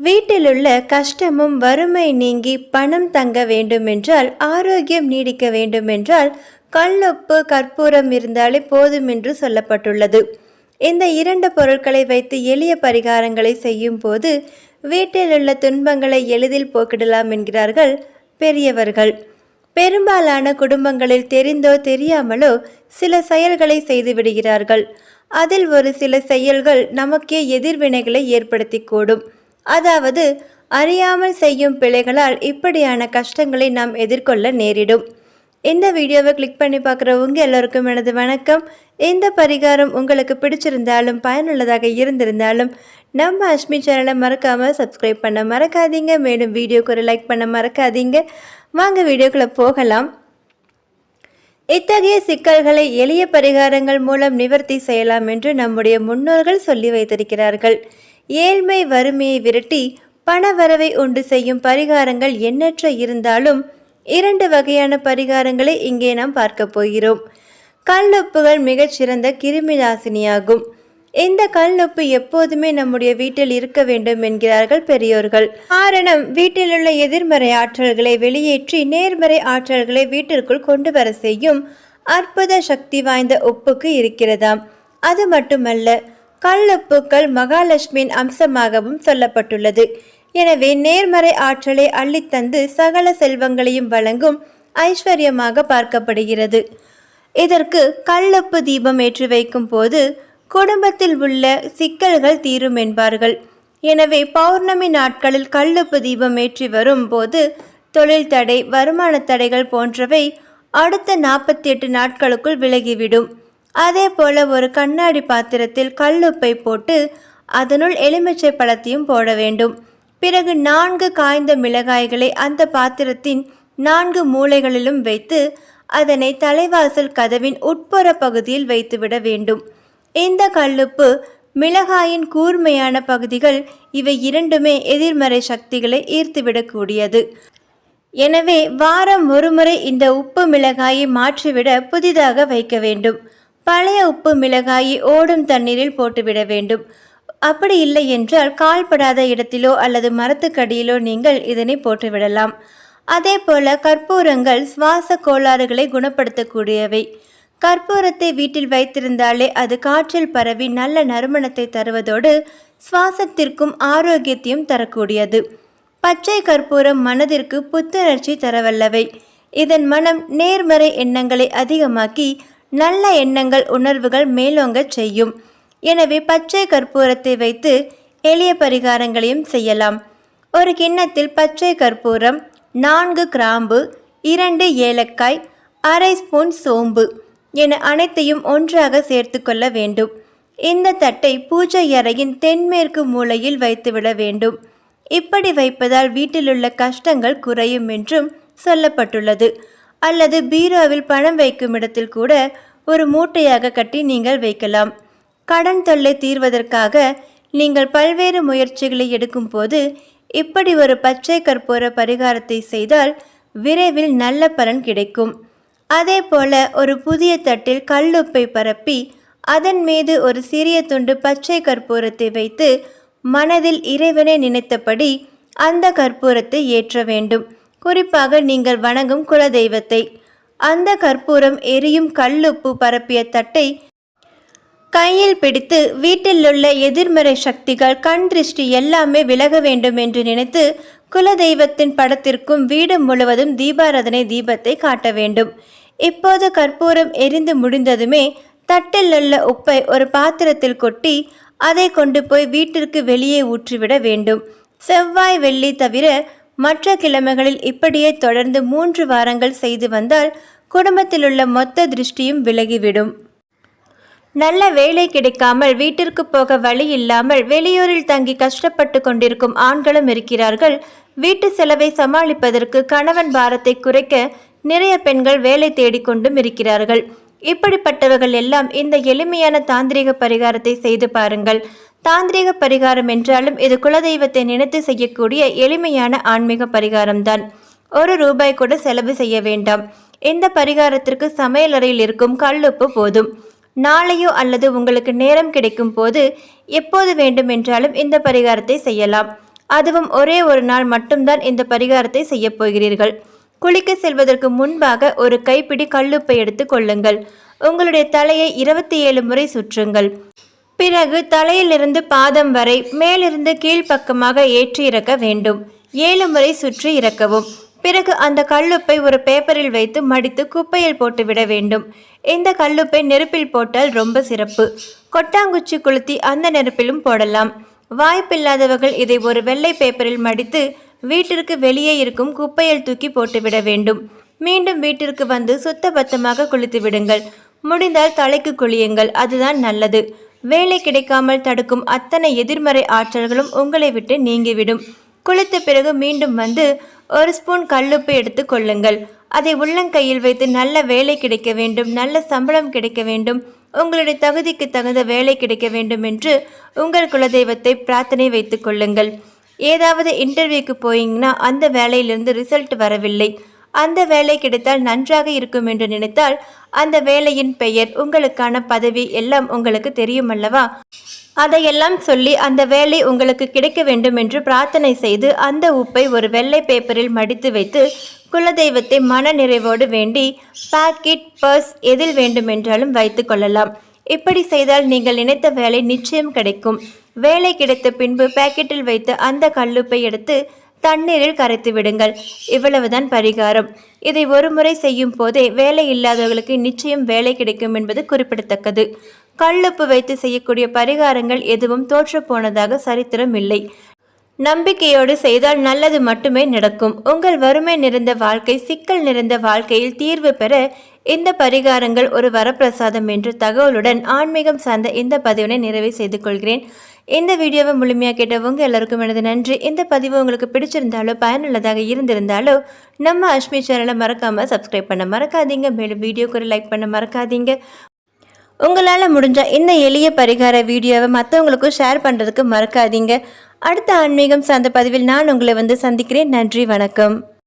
வீட்டிலுள்ள கஷ்டமும் வறுமை நீங்கி பணம் தங்க வேண்டுமென்றால் ஆரோக்கியம் நீடிக்க வேண்டுமென்றால் கல்லுப்பு கற்பூரம் இருந்தாலே போதும் என்று சொல்லப்பட்டுள்ளது. இந்த இரண்டு பொருட்களை வைத்து எளிய பரிகாரங்களை செய்யும் போது வீட்டிலுள்ள துன்பங்களை எளிதில் போக்கிடலாம் என்கிறார்கள் பெரியவர்கள். பெரும்பாலான குடும்பங்களில் தெரிந்தோ தெரியாமலோ சில செயல்களை செய்து விடுகிறார்கள். அதில் ஒரு சில செயல்கள் நமக்கே எதிர்வினைகளை ஏற்படுத்தி கூடும் அதாவது அறியாமல் செய்யும் பிழைகளால் இப்படியான கஷ்டங்களை நாம் எதிர்கொள்ள நேரிடும். இந்த வீடியோவை கிளிக் பண்ணி பார்க்குறவங்க எல்லோருக்கும் எனது வணக்கம். இந்த பரிகாரம் உங்களுக்கு பிடிச்சிருந்தாலும் பயனுள்ளதாக இருந்திருந்தாலும் நம்ம அஷ்மி சேனலை மறக்காமல் சப்ஸ்கிரைப் பண்ண மறக்காதீங்க. மேலும் வீடியோக்கு ஒரு லைக் பண்ண மறக்காதீங்க. வாங்க வீடியோக்குள்ளே போகலாம். இத்தகைய சிக்கல்களை எளிய பரிகாரங்கள் மூலம் நிவர்த்தி செய்யலாம் என்று நம்முடைய முன்னோர்கள் சொல்லி வைத்திருக்கிறார்கள். ஏழ்மை வறுமையை விரட்டி பணவரவை உண்டு செய்யும் பரிகாரங்கள் எண்ணற்ற இருந்தாலும் இரண்டு வகையான பரிகாரங்களை இங்கே நாம் பார்க்க போகிறோம். கல்லுப்புகள் மிகச்சிறந்த கிருமி நாசினியாகும் இந்த கல்நொப்பு எப்போதுமே நம்முடைய வீட்டில் இருக்க வேண்டும் என்கிறார்கள் பெரியோர்கள். காரணம் வீட்டிலுள்ள எதிர்மறை ஆற்றல்களை வெளியேற்றி நேர்மறை ஆற்றல்களை வீட்டிற்குள் கொண்டு வர செய்யும் அற்புத சக்தி வாய்ந்த உப்புக்கு இருக்கிறதாம். அது மட்டுமல்ல கல்லுப்புக்கள் மகாலட்சுமியின் அம்சமாகவும் சொல்லப்பட்டுள்ளது. எனவே நேர்மறை ஆற்றலை அள்ளித்தந்து சகல செல்வங்களையும் வழங்கும் ஐஸ்வர்யமாக பார்க்கப்படுகிறது. இதற்கு கல்லுப்பு தீபம் ஏற்றி வைக்கும் போது குடும்பத்தில் உள்ள சிக்கல்கள் தீரும் என்பார்கள். எனவே பௌர்ணமி நாட்களில் கல்லுப்பு தீபம் ஏற்றி வரும்போது தொழில் தடை வருமான தடைகள் போன்றவை அடுத்த நாற்பத்தி எட்டு நாட்களுக்குள் விலகிவிடும். அதே போல ஒரு கண்ணாடி பாத்திரத்தில் கல்லுப்பை போட்டு அதனுள் எலுமிச்சை பழத்தையும் போட வேண்டும். பிறகு நான்கு காய்ந்த மிளகாய்களை அந்த பாத்திரத்தின் நான்கு மூலைகளிலும் வைத்து அதனை தலைவாசல் கதவின் உட்புற பகுதியில் வைத்துவிட வேண்டும். இந்த கல்லுப்பு மிளகாயின் கூர்மையான பகுதிகள் இவை இரண்டுமே எதிர்மறை சக்திகளை ஈர்த்துவிடக்கூடியது. எனவே வாரம் ஒருமுறை இந்த உப்பு மிளகாயை மாற்றிவிட புதிதாக வைக்க வேண்டும். பழைய உப்பு மிளகாயை ஓடும் தண்ணீரில் போட்டுவிட வேண்டும். அப்படி இல்லை என்றால் கால்படாத இடத்திலோ அல்லது மரத்துக்கடியிலோ நீங்கள் இதனை போட்டுவிடலாம். அதே போல கற்பூரங்கள் சுவாச கோளாறுகளை குணப்படுத்தக்கூடியவை. கற்பூரத்தை வீட்டில் வைத்திருந்தாலே அது காற்றில் பரவி நல்ல நறுமணத்தை தருவதோடு சுவாசத்திற்கும் ஆரோக்கியத்தையும் தரக்கூடியது. பச்சை கற்பூரம் மனதிற்கு புத்துணர்ச்சி தரவல்லவை. இதன் மனம் நேர்மறை எண்ணங்களை அதிகமாக்கி நல்ல எண்ணங்கள் உணர்வுகள் மேலோங்கச் செய்யும். எனவே பச்சை கற்பூரத்தை வைத்து எளிய பரிகாரங்களையும் செய்யலாம். ஒரு கிண்ணத்தில் பச்சை கற்பூரம் நான்கு கிராம்பு இரண்டு ஏலக்காய் அரை ஸ்பூன் சோம்பு என அனைத்தையும் ஒன்றாக சேர்த்து கொள்ள வேண்டும். இந்த தட்டை பூஜை அறையின் தென்மேற்கு மூலையில் வைத்துவிட வேண்டும். இப்படி வைப்பதால் வீட்டிலுள்ள கஷ்டங்கள் குறையும் என்றும் சொல்லப்பட்டுள்ளது. அல்லது பீரோவில் பணம் வைக்கும் இடத்தில் கூட ஒரு மூட்டையாக கட்டி நீங்கள் வைக்கலாம். கடன் தொல்லை தீர்வதற்காக நீங்கள் பல்வேறு முயற்சிகளை எடுக்கும்போது இப்படி ஒரு பச்சை கற்பூர பரிகாரத்தை செய்தால் விரைவில் நல்ல பலன் கிடைக்கும். அதே போல ஒரு புதிய தட்டில் கல்லுப்பை பரப்பி அதன் மீது ஒரு சிறிய துண்டு பச்சை கற்பூரத்தை வைத்து மனதில் இறைவனை நினைத்தபடி அந்த கற்பூரத்தை ஏற்ற வேண்டும். குறிப்பாக நீங்கள் வணங்கும் குலதெய்வத்தை. அந்த கற்பூரம் எரியும் கல்லுப்பு பரப்பிய தட்டை கையில் பிடித்து வீட்டிலுள்ள எதிர்மறை சக்திகள் கண் திருஷ்டி எல்லாமே விலக வேண்டும் என்று நினைத்து குலதெய்வத்தின் படத்திற்கும் வீடு முழுவதும் தீபாராதனை தீபத்தை காட்ட வேண்டும். இப்போது கற்பூரம் எரிந்து முடிந்ததுமே தட்டில் உள்ள உப்பை ஒரு பாத்திரத்தில் கொட்டி அதை கொண்டு போய் வீட்டிற்கு வெளியே ஊற்றிவிட வேண்டும். செவ்வாய் வெள்ளி தவிர மற்ற கிழமைகளில் இப்படியே தொடர்ந்து மூன்று வாரங்கள் செய்து வந்தால் குடும்பத்திலுள்ள மொத்த திருஷ்டியும் விலகிவிடும். நல்ல வேலை கிடைக்காமல் வீட்டிற்கு போக வழி இல்லாமல் வெளியூரில் தங்கி கஷ்டப்பட்டு கொண்டிருக்கும் ஆண்களும் இருக்கிறார்கள். வீட்டு செலவை சமாளிப்பதற்கு கணவன் பாரத்தை குறைக்க நிறைய பெண்கள் வேலை தேடிக்கொண்டும் இருக்கிறார்கள். இப்படிப்பட்டவர்கள் எல்லாம் இந்த எளிமையான தாந்திரிக பரிகாரத்தை செய்து பாருங்கள். தாந்திரிக பரிகாரம் என்றாலும் இது குலதெய்வத்தை நினைத்து செய்யக்கூடிய எளிமையான ஆன்மீக பரிகாரம்தான். ஒரு ரூபாய் கூட செலவு செய்ய வேண்டாம். இந்த பரிகாரத்திற்கு சமையலறையில் இருக்கும் கல்லுப்பு போதும். நாளையோ அல்லது உங்களுக்கு நேரம் கிடைக்கும் போது எப்போது வேண்டுமென்றாலும் இந்த பரிகாரத்தை செய்யலாம். அதுவும் ஒரே ஒரு நாள் மட்டும்தான் இந்த பரிகாரத்தை செய்யப் போகிறீர்கள். குளிக்க செல்வதற்கு முன்பாக ஒரு கைப்பிடி கல்லுப்பை எடுத்துக் கொள்ளுங்கள். உங்களுடைய தலையை இருபத்தி ஏழு முறை சுற்றுங்கள். பிறகு தலையிலிருந்து பாதம் வரை மேலிருந்து கீழ்ப்பக்கமாக ஏற்றி இறக்க வேண்டும். ஏழு முறை சுற்றி இறக்கவும். பிறகு அந்த கல்லுப்பை ஒரு பேப்பரில் வைத்து மடித்து குப்பையில் போட்டுவிட வேண்டும். இந்த கல்லுப்பை நெருப்பில் போட்டால் ரொம்ப சிறப்பு. கொட்டாங்குச்சி கொளுத்தி அந்த நெருப்பிலும் போடலாம். வாய்ப்பில்லாதவர்கள் இதை ஒரு வெள்ளை பேப்பரில் மடித்து வீட்டிற்கு வெளியே இருக்கும் குப்பையில் தூக்கி போட்டுவிட வேண்டும். மீண்டும் வீட்டிற்கு வந்து சுத்தபத்தமாக குளித்து விடுங்கள். முடிந்தால் தலைக்கு குளியுங்கள். அதுதான் நல்லது. வேலை கிடைக்காமல் தடுக்கும் அத்தனை எதிர்மறை ஆற்றல்களும் உங்களை விட்டு நீங்கிவிடும். குளித்த பிறகு மீண்டும் வந்து ஒரு ஸ்பூன் கல்லுப்பு எடுத்து கொள்ளுங்கள். அதை உள்ளங்கையில் வைத்து நல்ல வேலை கிடைக்க வேண்டும் நல்ல சம்பளம் கிடைக்க வேண்டும் உங்களுடைய தகுதிக்கு தகுந்த வேலை கிடைக்க வேண்டும் என்று உங்கள் குலதெய்வத்தை பிரார்த்தனை வைத்துக் கொள்ளுங்கள். ஏதாவது இன்டர்வியூக்கு போயிங்கன்னா அந்த வேலையிலிருந்து ரிசல்ட் வரவில்லை. அந்த வேலை கிடைத்தால் நன்றாக இருக்கும் என்று நினைத்தால் அந்த வேலையின் பெயர் உங்களுக்கான பதவி எல்லாம் உங்களுக்கு தெரியும் அல்லவா அதையெல்லாம் சொல்லி அந்த வேலை உங்களுக்கு கிடைக்க வேண்டும் என்று பிரார்த்தனை செய்து அந்த உப்பை ஒரு வெள்ளை பேப்பரில் மடித்து வைத்து குலதெய்வத்தை மன நிறைவோடு வேண்டி பாக்கெட் பர்ஸ் எதில் வேண்டுமென்றாலும் வைத்து கொள்ளலாம். இப்படி செய்தால் நீங்கள் நினைத்த வேலை நிச்சயம் கிடைக்கும். வேலை கிடைத்த பின்பு பாக்கெட்டில் வைத்து அந்த கல்லுப்பை எடுத்து தண்ணீரில் கரைத்து விடுங்கள். இவ்வளவுதான் பரிகாரம். இதை ஒரு முறை செய்யும் போதே வேலை இல்லாதவர்களுக்கு நிச்சயம் வேலை கிடைக்கும் என்பது குறிப்பிடத்தக்கது. கல்லுப்பு வைத்து செய்யக்கூடிய பரிகாரங்கள் எதுவும் தோற்றுப்போனதாக சரித்திரம் இல்லை. நம்பிக்கையோடு செய்தால் நல்லது மட்டுமே நடக்கும். உங்கள் வறுமை நிறைந்த வாழ்க்கை சிக்கல் நிறைந்த வாழ்க்கையில் தீர்வு பெற இந்த பரிகாரங்கள் ஒரு வரப்பிரசாதம் என்ற தகவலுடன் ஆன்மீகம் சார்ந்த இந்த பதிவினை நிறைவு செய்து கொள்கிறேன். இந்த வீடியோவை முழுமையாக கேட்டவங்க எல்லாருக்கும் எனது நன்றி. இந்த பதிவு உங்களுக்கு பிடிச்சிருந்தாலோ பயனுள்ளதாக இருந்திருந்தாலோ நம்ம அஷ்மி சேனலை மறக்காமல் சப்ஸ்கிரைப் பண்ண மறக்காதீங்க. மேலும் வீடியோக்கு லைக் பண்ண மறக்காதீங்க. உங்களால் முடிஞ்ச இந்த எளிய பரிகார வீடியோவை மற்றவங்களுக்கும் ஷேர் பண்ணுறதுக்கு மறக்காதீங்க. அடுத்த ஆன்மீகம் சார்ந்த பதிவில் நான் உங்களை வந்து சந்திக்கிறேன். நன்றி வணக்கம்.